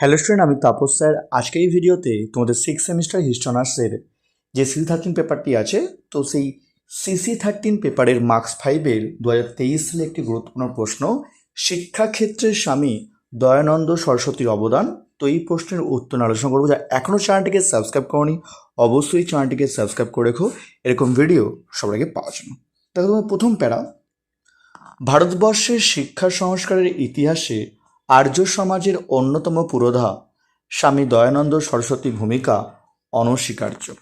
Hello student, আমি Tapas sir. আজকের এই ভিডিওতে তোমাদের সিক্স সেমিস্টার হিস্ট্রি অনার্সের যে সিসি থার্টিন পেপারটি আছে, তো সেই সিসি থার্টিন পেপারের মার্কস ফাইভের দু হাজার তেইশ সালে একটি গুরুত্বপূর্ণ প্রশ্ন, শিক্ষাক্ষেত্রে স্বামী দয়ানন্দ সরস্বতীর অবদান? তো এই প্রশ্নের উত্তর আলোচনা করব। যা এখনও চ্যানেলটিকে সাবস্ক্রাইব করনি, অবশ্যই চ্যানেলটিকে সাবস্ক্রাইব করে রেখো। এরকম ভিডিও সবার আগে পাওয়ার জন্য। দেখো তোমার প্রথম প্যারা, ভারতবর্ষের শিক্ষা সংস্কারের ইতিহাসে আর্য সমাজের অন্যতম পুরোধা স্বামী দয়ানন্দ সরস্বতী ভূমিকা অনস্বীকার্য।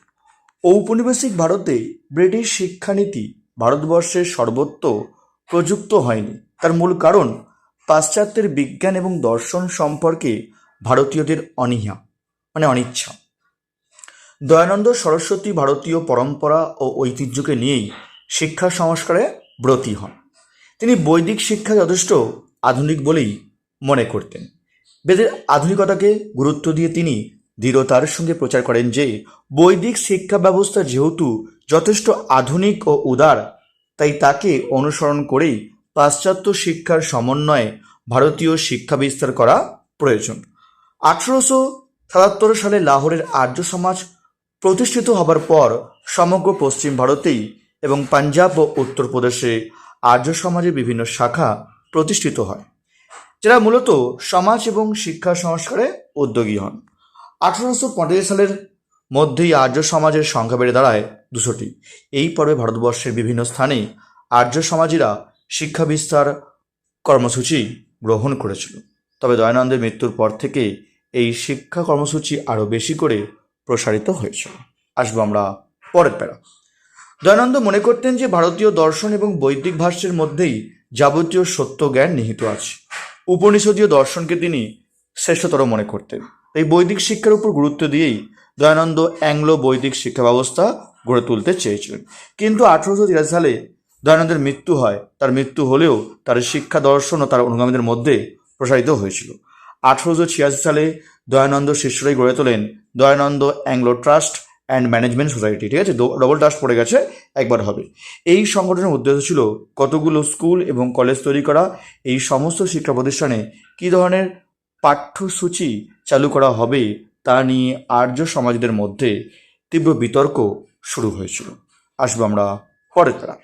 ঔপনিবেশিক ভারতে ব্রিটিশ শিক্ষানীতি ভারতবর্ষের সর্বত্র প্রযুক্ত হয়নি। তার মূল কারণ পাশ্চাত্যের বিজ্ঞান এবং দর্শন সম্পর্কে ভারতীয়দের অনীহা মানে অনিচ্ছা। দয়ানন্দ সরস্বতী ভারতীয় পরম্পরা ও ঐতিহ্যকে নিয়েই শিক্ষা সংস্কারে ব্রতী হন। তিনি বৈদিক শিক্ষা যথেষ্ট আধুনিক বলেই মনে করতেন। বেদের আধুনিকতাকে গুরুত্ব দিয়ে তিনি দৃঢ়তার সঙ্গে প্রচার করেন যে, বৈদিক শিক্ষা ব্যবস্থা যেহেতু যথেষ্ট আধুনিক ও উদার, তাই তাকে অনুসরণ করেই পাশ্চাত্য শিক্ষার সমন্বয়ে ভারতীয় শিক্ষা বিস্তার করা প্রয়োজন। আঠারোশো সাতাত্তর সালে লাহোরের আর্য সমাজ প্রতিষ্ঠিত হবার পর সমগ্র পশ্চিম ভারতেই এবং পাঞ্জাব ও উত্তরপ্রদেশে আর্য সমাজের বিভিন্ন শাখা প্রতিষ্ঠিত হয়। যারা মূলত সমাজ এবং শিক্ষা সংস্কারে উদ্যোগী হন। আঠারোশো পঁয়তাল্লিশ সালের মধ্যেই আর্য সমাজের সংখ্যা বেড়ে দাঁড়ায় দুশোটি। এই পর্বে ভারতবর্ষের বিভিন্ন স্থানে আর্য সমাজীরা শিক্ষা বিস্তার কর্মসূচি গ্রহণ করেছিল। তবে দয়ানন্দের মৃত্যুর পর থেকে এই শিক্ষা কর্মসূচি আরও বেশি করে প্রসারিত হয়েছিল আসব আমরা পরের প্যারা। দয়ানন্দ মনে করতেন যে ভারতীয় দর্শন এবং বৈদিক ভাষ্যের মধ্যেই যাবতীয় সত্য জ্ঞান নিহিত আছে। উপনিষদীয় দর্শনকে তিনি শ্রেষ্ঠতর মনে করতেন। এই বৈদিক শিক্ষার উপর গুরুত্ব দিয়েই দয়ানন্দ অ্যাংলো বৈদিক শিক্ষা ব্যবস্থা গড়ে তুলতে চেয়েছিলেন। কিন্তু আঠারোশো তিরাশি সালে দয়ানন্দের মৃত্যু হয়। তার মৃত্যু হলেও তার শিক্ষা দর্শন ও তার অনুগামীদের মধ্যে প্রসারিত হয়েছিল। আঠারোশো ছিয়াশি সালে দয়ানন্দ শিষ্যরাই গড়ে তোলেন Dayanand Anglo trust and management society ঠিক আছে? ডবল ট্রাস্ট পড়ে গেছে, একবার হবে। এই সংগঠনের উদ্দেশ্য ছিল কতগুলো স্কুল এবং কলেজ তৈরি করা। এই সমস্ত শিক্ষা প্রতিষ্ঠানে কী ধরনের পাঠ্যসূচি চালু করা হবে তা নিয়ে আর্য সমাজদের মধ্যে তীব্র বিতর্ক শুরু হয়েছিল। আসব আমরা পরের তারা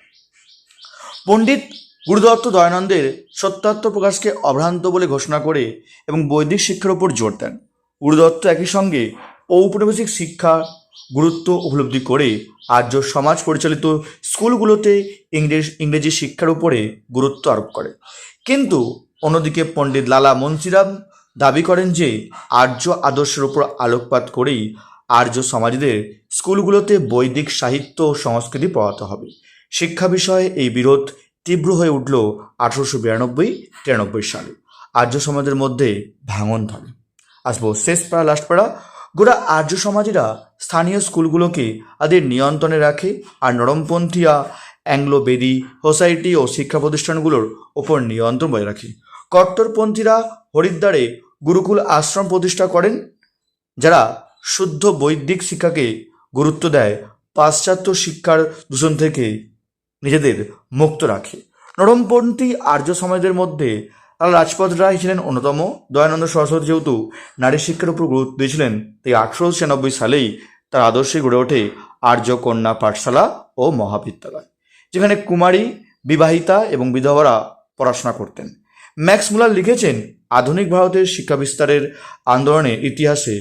পণ্ডিত গুরুদত্ত দয়ানন্দের সত্যাত্ম প্রকাশকে অভ্রান্ত বলে ঘোষণা করে এবং বৈদিক শিক্ষার উপর জোর দেন। গুরুদত্ত একই সঙ্গে ঔপনিবেশিক শিক্ষা গুরুত্ব উপলব্ধি করে আর্য সমাজ পরিচালিত স্কুলগুলোতে ইংরেজ, ইংরেজি শিক্ষার উপরে গুরুত্ব আরোপ করে। কিন্তু অন্যদিকে পণ্ডিত লালা মন্সিরাম দাবি করেন যে, আর্য আদর্শের উপর আলোকপাত করেই আর্য সমাজদের স্কুলগুলোতে বৈদিক সাহিত্য ও সংস্কৃতি পড়াতে হবে। শিক্ষা বিষয়ে এই বিরোধ তীব্র হয়ে উঠল আঠারোশো বিরানব্বই তিরানব্বই সালে। আর্য সমাজের মধ্যে ভাঙন ধরে। আসব শেষ পাড়া লাস্ট পাড়া। গোটা আর্য সমাজীরা স্থানীয় স্কুলগুলোকে তাদের নিয়ন্ত্রণে রাখে আর নরমপন্থীরা অ্যাংলো বেদি সোসাইটি ও শিক্ষা প্রতিষ্ঠানগুলোর ওপর নিয়ন্ত্রণ বজায় রাখে। কট্টরপন্থীরা হরিদ্বারে গুরুকুল আশ্রম প্রতিষ্ঠা করেন, যারা শুদ্ধ বৈদিক শিক্ষাকে গুরুত্ব দেয়, পাশ্চাত্য শিক্ষার দূষণ থেকে নিজেদের মুক্ত রাখে। নরমপন্থী আর্য সমাজের মধ্যে লালা রাজপথ রায় ছিলেন অন্যতম। দয়ানন্দ সরস্বতী যেহেতু নারী শিক্ষার উপর গুরুত্ব দিয়েছিলেন, তাই আঠারোশো ছিয়ানব্বই সালেই তার আদর্শে গড়ে ওঠে আর্য কন্যা পাঠশালা ও মহাবিদ্যালয়, যেখানে কুমারী, বিবাহিতা এবং বিধবারা পড়াশোনা করতেন। ম্যাক্স মুলার লিখেছেন, আধুনিক ভারতের শিক্ষা বিস্তারের আন্দোলনের ইতিহাসে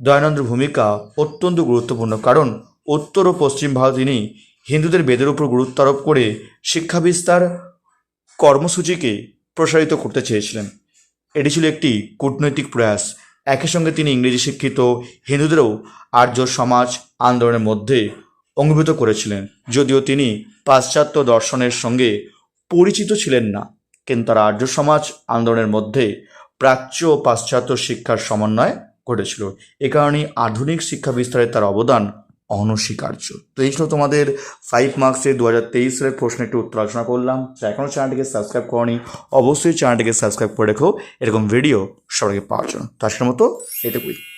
দয়ানন্দের ভূমিকা অত্যন্ত গুরুত্বপূর্ণ, কারণ উত্তর ও পশ্চিম ভারত তিনি হিন্দুদের বেদের উপর গুরুত্ব আরোপ করে শিক্ষা বিস্তার কর্মসূচিকে প্রসারিত করতে চেয়েছিলেন। এটি ছিল একটি কূটনৈতিক প্রয়াস একই সঙ্গে তিনি ইংরেজি শিক্ষিত, হিন্দুদেরও আর্য সমাজ আন্দোলনের মধ্যে অঙ্গীভূত করেছিলেন। যদিও তিনি পাশ্চাত্য দর্শনের সঙ্গে পরিচিত ছিলেন না, কিন্তু তারা আর্য সমাজ আন্দোলনের মধ্যে প্রাচ্য ও পাশ্চাত্য শিক্ষার সমন্বয় ঘটেছিল। এ কারণেই আধুনিক শিক্ষা বিস্তারে তার অবদান অনস্বীকার্য। তো এই ছিল তোমাদের ফাইভ মার্কসের দু হাজার তেইশ সালের একটু উত্তর আলোচনা করলাম। তো এখনও চ্যানেলটিকে সাবস্ক্রাইব করনি, অবশ্যই চ্যানেলটিকে সাবস্ক্রাইব করে রেখো। এরকম ভিডিও সবাইকে পাওয়ার জন্য। তো আজকের মতো এটুকুই।